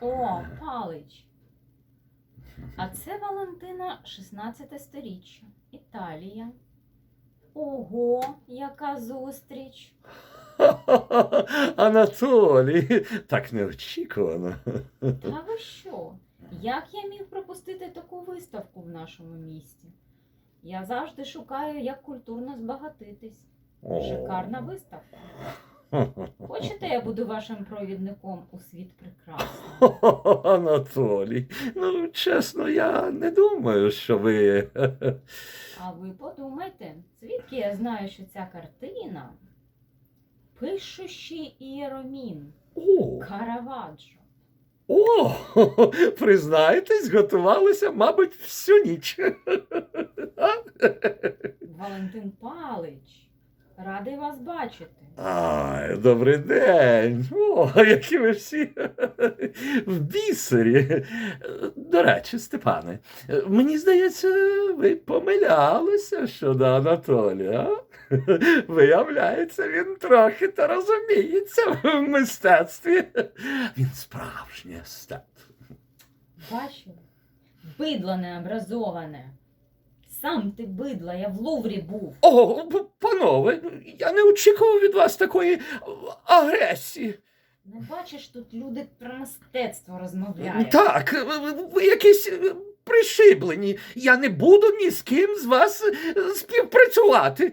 О, Палич. А це Валентина 16 сторіччя. Італія. Ого, яка зустріч! Анатолій, так неочікувано. Та ви що? Як я міг пропустити таку виставку в нашому місті? Я завжди шукаю, як культурно збагатитись. Шикарна виставка. Хочете, я буду вашим провідником у світ прекрасний? Анатолій, ну чесно, я не думаю, що ви. А ви подумайте, звідки я знаю, що ця картина пишущий іеромін О, Караваджо. о, признайтесь, готувалися, мабуть, всю ніч. Валентин Палич, радий вас бачити. Ай, добрий день. О, які ви всі в бісері. До речі, Степане, мені здається, ви помилялися щодо Анатолія. Виявляється, він трохи та розуміється в мистецтві. Він справжній естет. Бачили? Бидло необразоване. Сам ти бидла, я в Луврі був. О, панове, я не очікував від вас такої агресії. Не бачиш, тут люди про мистецтво розмовляють. Так, ви- ви якісь е, пришиблені. Я не буду ні з ким з вас е, співпрацювати.